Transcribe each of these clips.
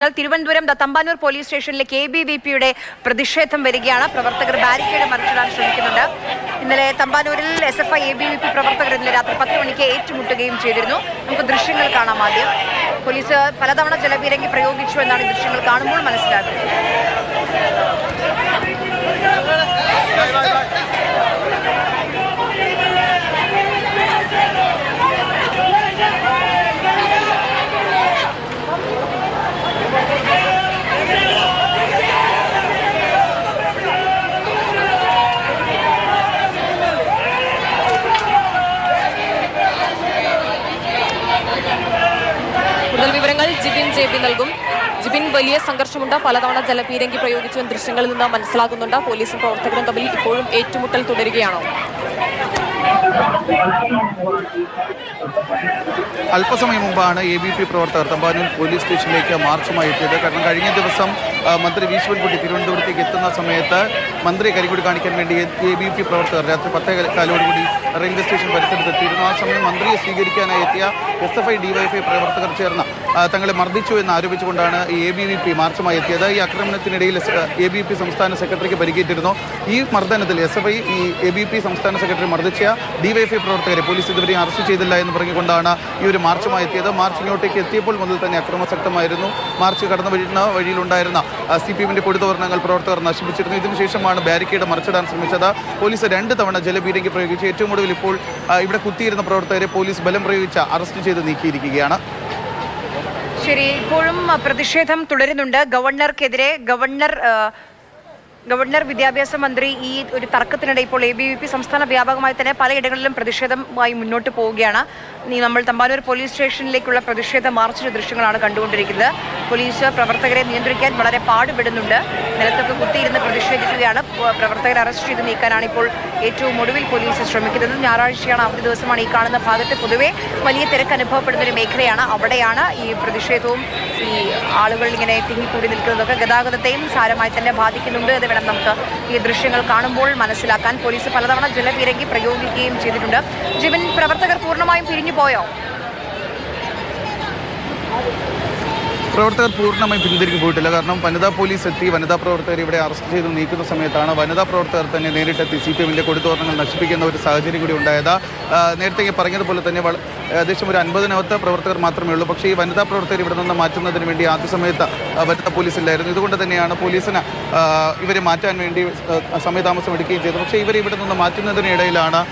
Thiruvananthapuram Thampanoor police സ്റ്റേഷനിലെ K B V പിയുടെ പ്രതിഷേധം വരികയാണ്. പ്രവർത്തകർ ബാരിക്കേഡ് മറിച്ചിടാൻ ശ്രമിക്കുന്നുണ്ട്. ഇന്നലെ തമ്പാനൂരിൽ S F I A B V P പ്രവർത്തകർ ഇന്നലെ രാത്രി പത്ത് മണിക്ക് ഏറ്റുമുട്ടുകയും ചെയ്തിരുന്നു. നമുക്ക് ദൃശ്യങ്ങൾ കാണാം ആദ്യം. പോലീസ് പലതവണ ജലപീരങ്കി പ്രയോഗിച്ചു എന്നാണ് ദൃശ്യങ്ങൾ കാണുമ്പോൾ മനസ്സിലാക്കുന്നത് കൂടുതൽ വിവരങ്ങൾ ജിബിൻ ജെ ബി നൽകും. ജിബിൻ വലിയ സംഘർഷമുണ്ട്. പലതവണ ജലപീരങ്കി പ്രയോഗിച്ച ദൃശ്യങ്ങളിൽ നിന്ന് മനസ്സിലാകുന്നുണ്ട്. പോലീസും പ്രവർത്തകരും തമ്മിൽ ഇപ്പോഴും ഏറ്റുമുട്ടൽ തുടരുകയാണോ. അല്പസമയം മുമ്പാണ് എ ബി പി പ്രവർത്തകർ തമ്പാനൂർ പോലീസ് സ്റ്റേഷനിലേക്ക് മാർച്ചുമായി എത്തിയത്. കാരണം കഴിഞ്ഞ ദിവസം മന്ത്രി വി ശിവൻകുട്ടി തിരുവനന്തപുരത്തേക്ക് എത്തുന്ന സമയത്ത് മന്ത്രി കരികൂടി കാണിക്കാൻ വേണ്ടി എ ബി പി പ്രവർത്തകർ രാത്രി പത്തേ കാലോടുകൂടി റെയിൽവേ സ്റ്റേഷൻ പരിസരത്ത് എത്തിയിരുന്നു ആ സമയം മന്ത്രിയെ സ്വീകരിക്കാനായി എത്തിയ എസ് എഫ് ഐ ഡിവൈഎഫ്ഐ പ്രവർത്തകർ ചേർന്ന് തങ്ങളെ മർദ്ദിച്ചു എന്ന് ആരോപിച്ചുകൊണ്ടാണ് ഈ എ ബി വി പി മാർച്ചുമായി എത്തിയത്. ഈ ആക്രമണത്തിനിടയിൽ എ ബി പി സംസ്ഥാന സെക്രട്ടറിക്ക് പരിക്കേറ്റിരുന്നു. ഈ മർദ്ദനത്തിൽ എസ് എഫ് ഐ ഈ എ ബി പി സംസ്ഥാന സെക്രട്ടറി മർദ്ദിച്ച ഡിവൈഎഫ്ഐ പ്രവർത്തകരെ പോലീസ് ഇതുവരെ അറസ്റ്റ് ചെയ്തില്ല എന്ന് പറഞ്ഞുകൊണ്ടാണ് ഈ ഒരു മാർച്ചുമായി എത്തിയത്. മാർച്ച് ഇങ്ങോട്ടേക്ക് എത്തിയപ്പോൾ മുതൽ തന്നെ അക്രമശക്തമായിരുന്നു മാർച്ച് കടന്നു വരുന്ന വഴിയിലുണ്ടായിരുന്ന സി പി എമ്മിന്റെ കൊടിതോരണങ്ങൾ പ്രവർത്തകർ നശിപ്പിച്ചിരുന്നു. ഇതിനുശേഷമാണ് ബാരിക്കേഡ് മറിച്ചിടാൻ ശ്രമിച്ചത്. പോലീസ് രണ്ട് തവണ ജലപീരങ്കി പ്രയോഗിച്ച്. ഏറ്റവും ഒടുവിൽ ഇപ്പോൾ ഇവിടെ കുത്തിയിരുന്ന പ്രവർത്തകരെ പോലീസ് ബലം പ്രയോഗിച്ച് അറസ്റ്റ് ചെയ്ത് നീക്കിയിരിക്കുകയാണ്. ശരി ഇപ്പോഴും പ്രതിഷേധം തുടരുന്നുണ്ട്. ഗവർണർക്കെതിരെ ഗവർണർ ഗവർണർ വിദ്യാഭ്യാസ മന്ത്രി ഈ ഒരു തർക്കത്തിനിടെ ഇപ്പോൾ എ ബി വി പി സംസ്ഥാന വ്യാപകമായി തന്നെ പലയിടങ്ങളിലും പ്രതിഷേധമായി മുന്നോട്ട് പോവുകയാണ്. നമ്മൾ തമ്പാനൂർ പോലീസ് സ്റ്റേഷനിലേക്കുള്ള പ്രതിഷേധ മാർച്ചിന്റെ ദൃശ്യങ്ങളാണ് കണ്ടുകൊണ്ടിരിക്കുന്നത്. പോലീസ് പ്രവർത്തകരെ നിയന്ത്രിക്കാൻ വളരെ പാടുപെടുന്നുണ്ട്. നിലത്തൊക്കെ കുത്തിയിരുന്ന് പ്രതിഷേധിക്കുകയാണ്. പ്രവർത്തകരെ അറസ്റ്റ് ചെയ്ത് നീക്കാനാണ് ഇപ്പോൾ ഏറ്റവും ഒടുവിൽ പോലീസ് ശ്രമിക്കുന്നത്. ഞായറാഴ്ചയാണ് അവധി ദിവസമാണ് ഈ കാണുന്ന ഭാഗത്ത്. പൊതുവെ വലിയ തിരക്ക് അനുഭവപ്പെടുന്ന ഒരു മേഖലയാണ്. അവിടെയാണ് ഈ പ്രതിഷേധവും ഈ ആളുകൾ ഇങ്ങനെ തിങ്ങിക്കൂടി നിൽക്കുന്നതൊക്കെ. ഗതാഗതത്തെയും സാരമായി തന്നെ ബാധിക്കുന്നുണ്ട്. എന്ന് വേണം നമുക്ക് ഈ ദൃശ്യങ്ങൾ കാണുമ്പോൾ മനസ്സിലാക്കാൻ. പോലീസ് പലതവണ ജലപീരങ്കി പ്രയോഗിക്കുകയും ചെയ്തിട്ടുണ്ട്. ജിബിൻ പ്രവർത്തകർ പൂർണമായും പിരിഞ്ഞു പോയോ പ്രവർത്തകർ പൂർണമായും പിന്തിരിഞ്ഞു പോയിട്ടില്ല. കാരണം വനിതാ പോലീസ് എത്തി വനിതാ പ്രവർത്തകർ ഇവിടെ അറസ്റ്റ് ചെയ്ത് നീക്കുന്ന സമയത്താണ് വനിതാ പ്രവർത്തകർ തന്നെ നേരിട്ടെത്തി. സി പി എമ്മിന്റെ കൊടുത്തോരണങ്ങൾ നശിപ്പിക്കുന്ന ഒരു സാഹചര്യം കൂടി ഉണ്ടായത്. നേരത്തെ പറഞ്ഞതുപോലെ തന്നെ ഏകദേശം ഒരു അൻപതിനകത്ത് പ്രവർത്തകർ മാത്രമേ ഉള്ളൂ. പക്ഷേ ഈ വനിതാ പ്രവർത്തകർ ഇവിടെ നിന്ന് മാറ്റുന്നതിന് വേണ്ടി ആദ്യ സമയത്ത് വനിതാ പോലീസ് ഇല്ലായിരുന്നു. ഇതുകൊണ്ട് തന്നെയാണ് പോലീസിന് ഇവരെ മാറ്റാൻ വേണ്ടി സമയതാമസം എടുക്കുകയും ചെയ്തത്. പക്ഷേ ഇവരെ ഇവിടെ നിന്ന് മാറ്റുന്നതിനിടയിലാണ്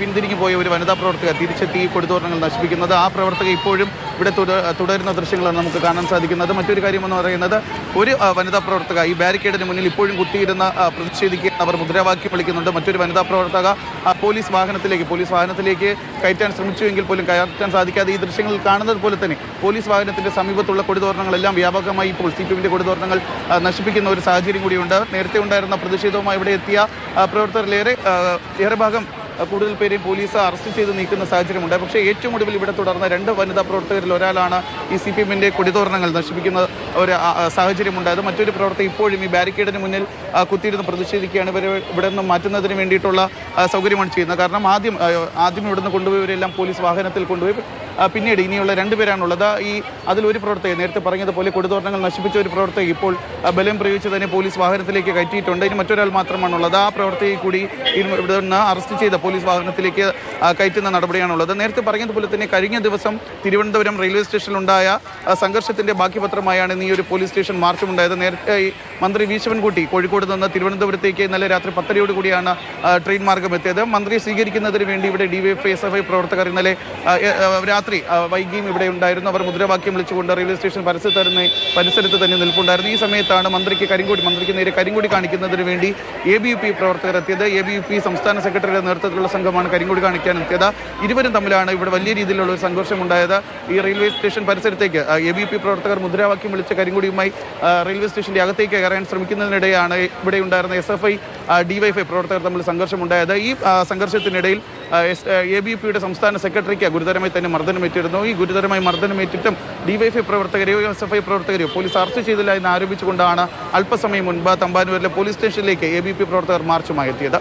പിന്തിരിഞ്ഞു പോയ ഒരു വനിതാ പ്രവർത്തക തിരിച്ചെത്തി കൊടുത്തോർണങ്ങൾ നശിപ്പിക്കുന്നത്. ആ പ്രവർത്തക ഇപ്പോഴും ഇവിടെ തുട- തുടരുന്ന ദൃശ്യങ്ങളാണ് നമുക്ക് കാണാൻ സാധിക്കുന്നത്. മറ്റൊരു കാര്യം എന്ന് പറയുന്നത് ഒരു വനിതാ പ്രവർത്തക ഈ ബാരിക്കേഡിന് മുന്നിൽ ഇപ്പോഴും കുത്തിയിരുന്ന പ്രതിഷേധിക്കുക അവർ മുദ്രാവാക്യം വിളിക്കുന്നുണ്ട്. മറ്റൊരു വനിതാ പ്രവർത്തക പോലീസ് വാഹനത്തിലേക്ക് പോലീസ് വാഹനത്തിലേക്ക് കയറ്റാൻ ശ്രമിച്ചുവെങ്കിൽ പോലും കയറ്റാൻ സാധിക്കാതെ ഈ ദൃശ്യങ്ങൾ കാണുന്നത് പോലെ തന്നെ പോലീസ് വാഹനത്തിന്റെ സമീപത്തുള്ള കൊടിതോരണങ്ങളെല്ലാം വ്യാപകമായി ഇപ്പോൾ സി പി കൊടിതോരണങ്ങൾ നശിപ്പിക്കുന്ന ഒരു സാഹചര്യം കൂടിയുണ്ട്. നേരത്തെ ഉണ്ടായിരുന്ന പ്രതിഷേധവുമായി ഇവിടെ എത്തിയ പ്രവർത്തകരിലേറെ ഏറെ ഭാഗം കൂടുതൽ പേരെയും പോലീസ് അറസ്റ്റ് ചെയ്ത് നീക്കുന്ന സാഹചര്യമുണ്ട്. പക്ഷേ ഏറ്റവും ഒടുവിൽ ഇവിടെ തുടർന്ന രണ്ട് വനിതാ പ്രവർത്തകരിൽ ഒരാളാണ് ഈ സി പി എമ്മിന്റെ കൊടിതോരണങ്ങൾ നശിപ്പിക്കുന്ന ഒരു സാഹചര്യമുണ്ടായത് മറ്റൊരു പ്രവർത്തകർ ഇപ്പോഴും ഈ ബാരിക്കേഡിന് മുന്നിൽ കുത്തിയിരുന്ന് പ്രതിഷേധിക്കുകയാണ്. ഇവരെ ഇവിടെ നിന്ന് മാറ്റുന്നതിന് വേണ്ടിയിട്ടുള്ള സൗകര്യമാണ് ചെയ്യുന്നത്. കാരണം ആദ്യം ആദ്യം ഇവിടെ നിന്ന് കൊണ്ടുപോയവരെല്ലാം പോലീസ് വാഹനത്തിൽ കൊണ്ടുപോയി. പിന്നീട് ഇനിയുള്ള രണ്ടുപേരാണുള്ളത് ഈ അതിലൊരു പ്രവർത്തകൻ നേരത്തെ പറഞ്ഞതുപോലെ കൊടുതോരണങ്ങൾ നശിപ്പിച്ച ഒരു പ്രവർത്തകൻ ഇപ്പോൾ ബലം പ്രയോഗിച്ച് തന്നെ പോലീസ് വാഹനത്തിലേക്ക് കയറ്റിയിട്ടുണ്ട്. ഇനി മറ്റൊരാൾ മാത്രമാണുള്ളത്. ആ പ്രവർത്തകയെ കൂടി ഇവിടെ നിന്ന് അറസ്റ്റ് ചെയ്ത പോലീസ് വാഹനത്തിലേക്ക് കയറ്റുന്ന നടപടിയാണുള്ളത്. നേരത്തെ പറഞ്ഞതുപോലെ തന്നെ കഴിഞ്ഞ ദിവസം തിരുവനന്തപുരം റെയിൽവേ സ്റ്റേഷനിലുണ്ടായ സംഘർഷത്തിന്റെ ബാക്കി പത്രമായാണ് ഇന്ന് ഈ ഒരു പോലീസ് സ്റ്റേഷൻ മാർച്ചും ഉണ്ടായത് നേരത്തെ മന്ത്രി വി. ശിവൻകുട്ടി കോഴിക്കോട് നിന്ന് തിരുവനന്തപുരത്തേക്ക് ഇന്നലെ രാത്രി പത്തരയോട് കൂടിയാണ് ട്രെയിൻ മാർഗം എത്തിയത് മന്ത്രി സ്വീകരിക്കുന്നതിന് വേണ്ടി ഇവിടെ D Y F S F I പ്രവർത്തകർ ഇന്നലെ ആ, രാത്രി വൈകിയും ഇവിടെ ഉണ്ടായിരുന്നു. അവർ മുദ്രാവാക്യം വിളിച്ചുകൊണ്ട് റെയിൽവേ സ്റ്റേഷൻ പരിസരത്ത് തന്നെ പരിസരത്ത് തന്നെ നിൽപ്പുണ്ടായിരുന്നു. ഈ സമയത്താണ് മന്ത്രിക്ക് കരിങ്കൊടി മന്ത്രിക്ക് നേരെ കരിങ്കൊടി കാണിക്കുന്നതിന് വേണ്ടി എ ബി യു പി പ്രവർത്തകർ എത്തിയത്. എ ബി യു പി സംസ്ഥാന സെക്രട്ടറിയുടെ നേതൃത്വത്തിലുള്ള സംഘമാണ് കരിങ്കൊടി കാണിക്കാൻ എത്തിയത്. ഇരുവരും തമ്മിലാണ് ഇവിടെ വലിയ രീതിയിലുള്ള ഒരു സംഘർഷം ഉണ്ടായത് ഈ റെയിൽവേ സ്റ്റേഷൻ പരിസരത്തേക്ക് എ ബി യു പി പ്രവർത്തകർ മുദ്രാവാക്യം വിളിച്ച കരിങ്കൊടിയുമായി റെയിൽവേ സ്റ്റേഷന്റെ അകത്തേക്ക് കയറാൻ ശ്രമിക്കുന്നതിനിടെയാണ് ഇവിടെ ഉണ്ടായിരുന്ന എസ് എഫ് ഐ ഡിവൈഎഫ്ഐ പ്രവർത്തകർ തമ്മിൽ സംഘർഷം സംഘർഷമുണ്ടായത്. ഈ സംഘർഷത്തിനിടയിൽ എ ബി പിയുടെ സംസ്ഥാന സെക്രട്ടറിക്ക് ഗുരുതരമായി തന്നെ മർദ്ദനമേറ്റിരുന്നു ഈ ഗുരുതരമായി മർദ്ദനമേറ്റിട്ടും ഡിവൈഎഫ്ഐ പ്രവർത്തകരെയോ എസ് എഫ് ഐ പ്രവർത്തകരെയോ പോലീസ് അറസ്റ്റ് ചെയ്തില്ല എന്ന് ആരോപിച്ചുകൊണ്ടാണ് അല്പസമയം മുൻപ് തമ്പാനൂരിലെ പോലീസ് സ്റ്റേഷനിലേക്ക് എ ബി പി പ്രവർത്തകർ മാർച്ചുമായി എത്തിയത്.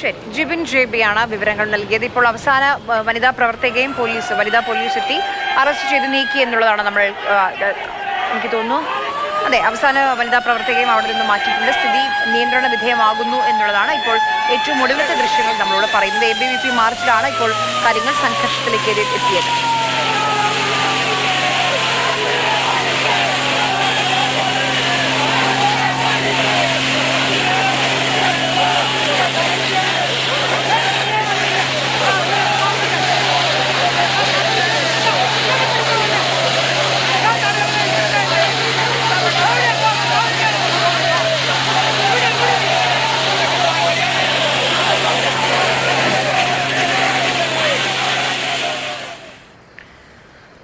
ശരി. ജിബിൻ ജെബിയാണ് വിവരങ്ങൾ നൽകിയത്. ഇപ്പോൾ അവസാന വനിതാ പ്രവർത്തകയും പോലീസ് വനിതാ പോലീസ് എത്തി അറസ്റ്റ് ചെയ്ത് നീക്കി എന്നുള്ളതാണ് നമ്മൾ എനിക്ക് തോന്നുന്നു. അതെ അവസാന വനിതാ പ്രവർത്തകയും അവിടെ നിന്ന് മാറ്റിയിട്ടുണ്ട്. സ്ഥിതി നിയന്ത്രണ വിധേയമാകുന്നു എന്നുള്ളതാണ് ഇപ്പോൾ ഏറ്റവും ഒടുവിലത്തെ ദൃശ്യങ്ങൾ നമ്മളോട് പറയുന്നത്. എ ബി വി പി മാർച്ചിലാണ് ഇപ്പോൾ കാര്യങ്ങൾ സംഘർഷത്തിലേക്ക് എത്തിയത്.